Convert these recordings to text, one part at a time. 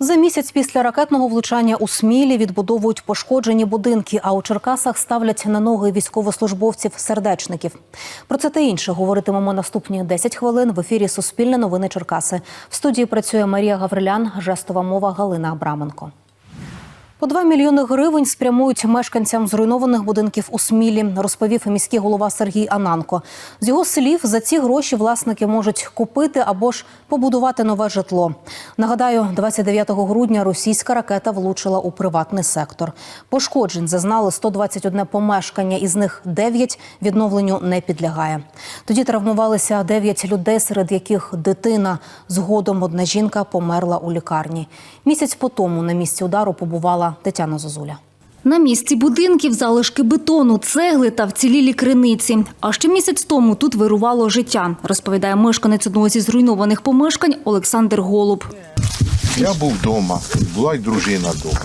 За місяць після ракетного влучання у Смілі відбудовують пошкоджені будинки, а у Черкасах ставлять на ноги військовослужбовців-сердечників. Про це та інше говоритимемо наступні 10 хвилин в ефірі Суспільне новини Черкаси. В студії працює Марія Гаврилян, жестова мова Галина Абраменко. По 2 мільйони гривень спрямують мешканцям зруйнованих будинків у Смілі, розповів міський голова Сергій Ананко. З його слів, за ці гроші власники можуть купити або ж побудувати нове житло. Нагадаю, 29 грудня російська ракета влучила у приватний сектор. Пошкоджень зазнали 121 помешкання, із них 9 відновленню не підлягає. Тоді травмувалися 9 людей, серед яких дитина. Згодом одна жінка померла у лікарні. Місяць по тому на місці удару побувала Тетяна Зозуля. На місці будинків залишки бетону, цегли та вцілілі криниці. А ще місяць тому тут вирувало життя, розповідає мешканець одного зі зруйнованих помешкань Олександр Голуб. Я був вдома, була й дружина вдома.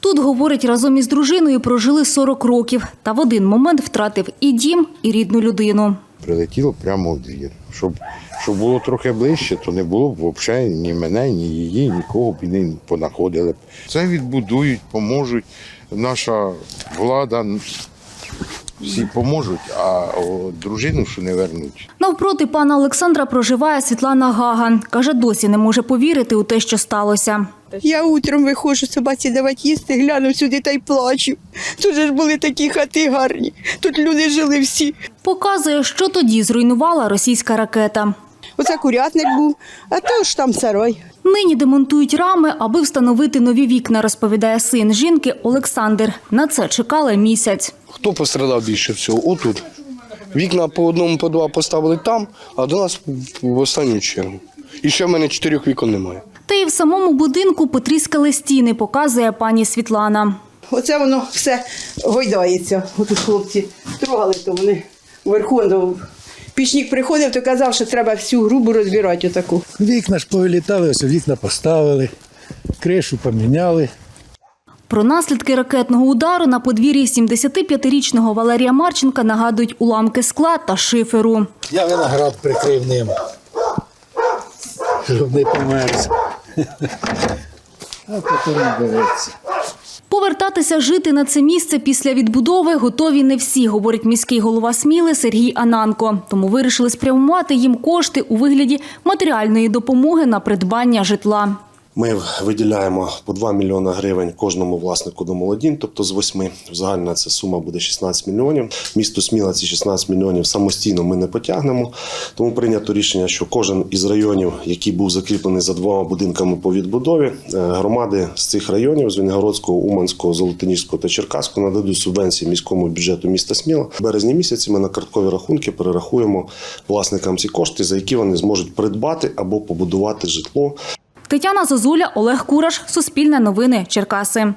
Тут, говорить, разом із дружиною прожили 40 років та в один момент втратив і дім, і рідну людину. Прилетіло прямо в двір. Щоб, щоб було трохи ближче, то не було б взагалі ні мене, ні її, нікого б і не понаходили б. Це відбудують, поможуть. Наша влада всі поможуть, а о, дружину що не вернуть. Навпроти пана Олександра проживає Світлана Гаган. Каже, досі не може повірити у те, що сталося. Я утром виходжу собаці давати їсти, гляну сюди та й плачу. Тут же ж були такі хати гарні. Тут люди жили всі. Показує, що тоді зруйнувала російська ракета. Оце курятник був, а то ж там сарай. Нині демонтують рами, аби встановити нові вікна, розповідає син жінки Олександр. На це чекали місяць. Хто пострадав більше всього? Отут. Вікна по одному, по два поставили там, а до нас в останню чергу. І ще в мене чотирьох вікон немає. Та й в самому будинку потріскали стіни, показує пані Світлана. Оце воно все гойдається. Отут хлопці трогали, то вони вверху. Пічник приходив, то казав, що треба всю грубу розбирати отаку. Вікна ж повилітали, ось вікна поставили, кришу поміняли. Про наслідки ракетного удару на подвір'ї 75-річного Валерія Марченка нагадують уламки скла та шиферу. Я виноград прикрив ним, щоб не померз. А потім береться. Повертатися жити на це місце після відбудови готові не всі, говорить міський голова Сміли Сергій Ананко. Тому вирішили спрямувати їм кошти у вигляді матеріальної допомоги на придбання житла. Ми виділяємо по 2 мільйони гривень кожному власнику домолодінь, тобто з восьми. Загальна ця сума буде 16 мільйонів. Місто Сміла ці 16 мільйонів самостійно ми не потягнемо. Тому прийнято рішення, що кожен із районів, який був закріплений за двома будинками по відбудові, е, громади з цих районів Звенигородського, Уманського, Золотоніського та Черкаського нададуть субвенції міському бюджету міста Сміла. В березні місяці ми на карткові рахунки перерахуємо власникам ці кошти, за які вони зможуть придбати або побудувати житло. Тетяна Зозуля, Олег Кураш, Суспільне новини, Черкаси.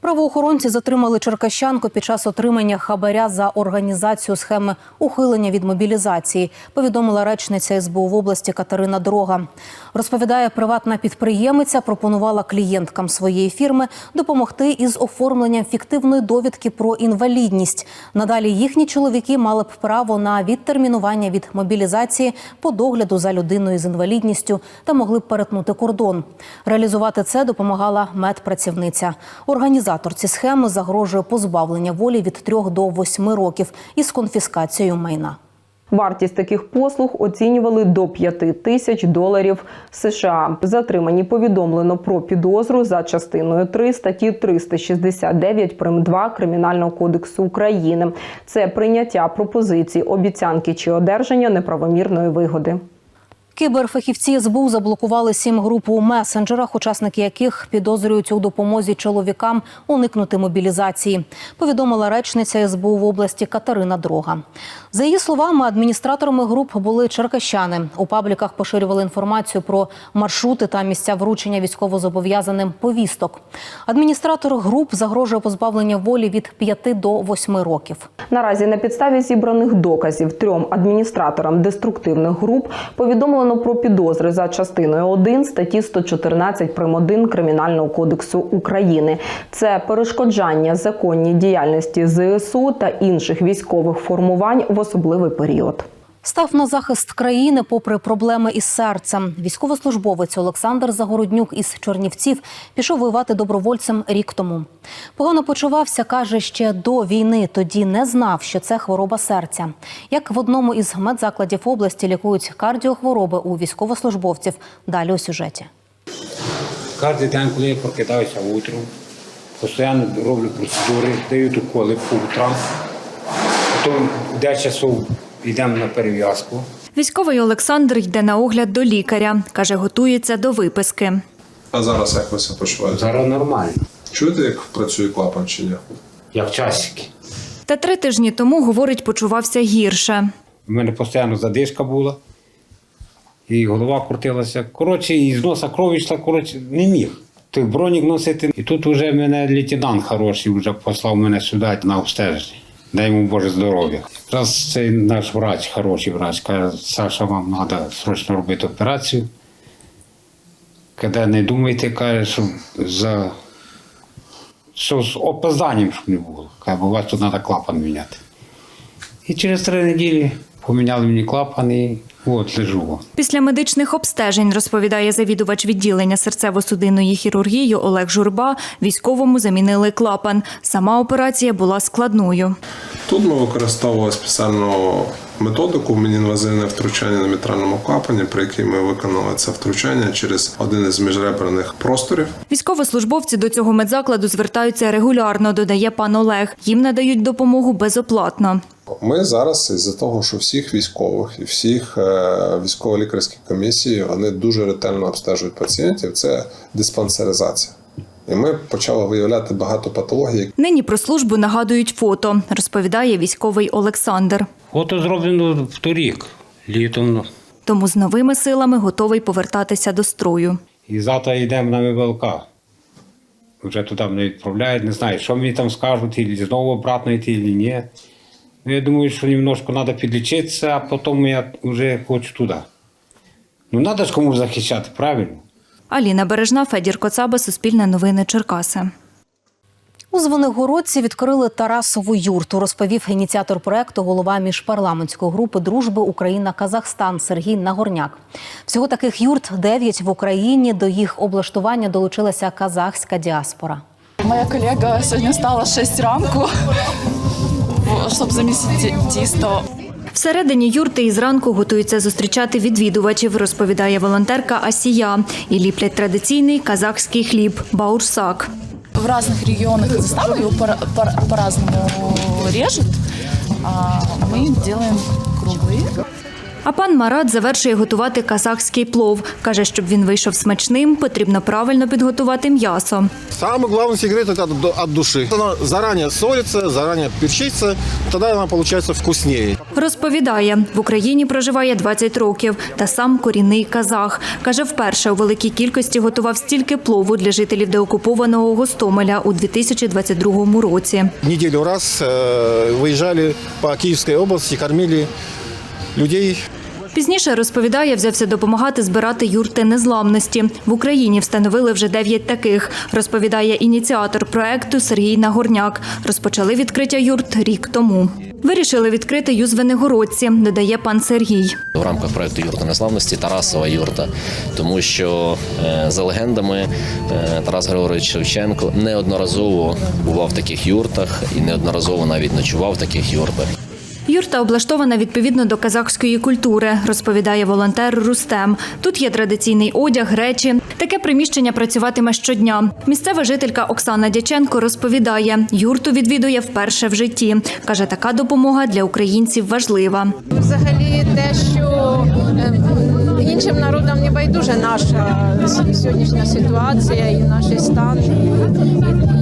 Правоохоронці затримали черкащанку під час отримання хабаря за організацію схеми ухилення від мобілізації. Повідомила речниця СБУ в області Катерина Дрога. Розповідає, приватна підприємиця пропонувала клієнткам своєї фірми допомогти із оформленням фіктивної довідки про інвалідність. Надалі їхні чоловіки мали б право на відтермінування від мобілізації по догляду за людиною з інвалідністю та могли б перетнути кордон. Реалізувати це допомагала медпрацівниця. Організаторці схеми загрожує позбавлення волі від 3 до 8 років із конфіскацією майна. Вартість таких послуг оцінювали до 5 тисяч доларів США. Затримані повідомлено про підозру за частиною 3 статті 369 прим. 2 Кримінального кодексу України. Це прийняття пропозицій, обіцянки чи одержання неправомірної вигоди. Кіберфахівці СБУ заблокували сім груп у месенджерах, учасники яких підозрюють у допомозі чоловікам уникнути мобілізації. Повідомила речниця СБУ в області Катерина Дрога. За її словами, адміністраторами груп були черкащани. У пабліках поширювали інформацію про маршрути та місця вручення військовозобов'язаним повісток. Адміністратор груп загрожує позбавлення волі від 5 до 8 років. Наразі на підставі зібраних доказів трьом адміністраторам деструктивних груп повідомлено про підозри за частиною 1 статті 114 прим. 1 Кримінального кодексу України. Це перешкоджання законній діяльності ЗСУ та інших військових формувань в особливий період. Став на захист країни попри проблеми із серцем. Військовослужбовець Олександр Загороднюк із Чернівців пішов воювати добровольцем рік тому. Погано почувався, каже, ще до війни. Тоді не знав, що це хвороба серця. Як в одному із медзакладів області лікують кардіохвороби у військовослужбовців. Далі у сюжеті. Кожен день, коли я прокидаюся утром, постійно роблю процедури, даю уколи по утрам. Потім 10 часов йдемо на перев'язку. Військовий Олександр йде на огляд до лікаря. Каже, готується до виписки. А зараз як ви себе почуваєте? Зараз нормально, Чуєте, як працює клапан чи ні? як часики. Та три тижні тому, говорить, почувався гірше. У мене постійно задишка була, і голова крутилася. Коротше, і з носа кров йшла, коротше, не міг. Той бронік носити. І тут вже мене лейтенант хороший вже послав мене сюди на обстеження. Дай йому Боже здоров'я. Раз цей наш врач, хороший врач, каже, Саша, вам треба срочно робити операцію. Коли не думайте, каже, що за що з опозданням щоб не було. Каже, бо у вас тут треба клапан міняти. І через три неділі поміняли мені клапан і от лежу. Після медичних обстежень, розповідає завідувач відділення серцево-судинної хірургії Олег Журба, військовому замінили клапан. Сама операція була складною. Тут ми використовували спеціальну методику мінінвазивне втручання на мітральному клапані, при якій ми виконали це втручання через один із міжреберних просторів. Військовослужбовці до цього медзакладу звертаються регулярно, додає пан Олег. Їм надають допомогу безоплатно. Ми зараз із-за того, що всіх військових і всіх е, військово-лікарських комісій вони дуже ретельно обстежують пацієнтів. Це диспансеризація. І ми почали виявляти багато патологій, Нині про службу нагадують фото, розповідає військовий Олександр. Фото зроблено в торік, літом. ну. Тому з новими силами готовий повертатися до строю. І завтра йдемо на ВВЛК. Вже туди мене відправляють, не знаю, що мені там скажуть, і знову обратно йти, чи ні. Ну, я думаю, що немножко треба підлічитися, а потім я вже хочу туди. Ну, треба ж комусь захищати, правильно? Аліна Бережна, Федір Коцаба, Суспільне новини Черкаси. У Звенигородці відкрили Тарасову юрту, розповів ініціатор проекту, голова міжпарламентської групи дружби Україна-Казахстан Сергій Нагорняк. Всього таких юрт дев'ять в Україні. До їх облаштування долучилася казахська діаспора. Моя колега сьогодні стала 6 ранку, щоб замісити тісто. Всередині юрти із ранку готуються зустрічати відвідувачів, розповідає волонтерка Асія. І ліплять традиційний казахський хліб баурсак. В разных регионах Казахстана его по- по- по-разному режут. А мы делаем круглые. А пан Марат завершує готувати казахський плов. Каже, щоб він вийшов смачним, потрібно правильно підготувати м'ясо. Самый главный секрет это от, от души. Она заранее солится, заранее перчится, тогда она получается вкуснее. Розповідає, в Україні проживає 20 років та сам корінний казах. Каже, вперше у великій кількості готував стільки плову для жителів деокупованого Гостомеля у 2022 році. Неделю раз э, выезжали по Киевской области, кормили людей. Пізніше розповідає, взявся допомагати збирати юрти незламності. В Україні встановили вже дев'ять таких. Розповідає ініціатор проекту Сергій Нагорняк. Розпочали відкриття юрт рік тому. Вирішили відкрити ю Звенигородці, додає пан Сергій. в рамках проекту Юрта Незламності Тарасова юрта, тому що е, за легендами е, Тарас Григорович Шевченко неодноразово бував в таких юртах і неодноразово навіть ночував в таких юртах. Юрта облаштована відповідно до казахської культури, розповідає волонтер Рустем. Тут є традиційний одяг, речі. Таке приміщення працюватиме щодня. Місцева жителька Оксана Дяченко розповідає, юрту відвідує вперше в житті. Каже, така допомога для українців важлива. Взагалі, те, що е, іншим народам не байдуже наша сьогоднішня ситуація і наш стан, і,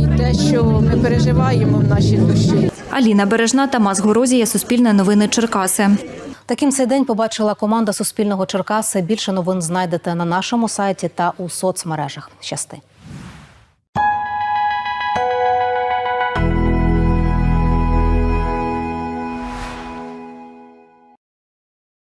і те, що ми переживаємо в нашій душі. Аліна Бережна, Тамас Горозія, Суспільне новини Черкаси. Таким цей день побачила команда Суспільного Черкаси. Більше новин знайдете на нашому сайті та у соцмережах. Щасти.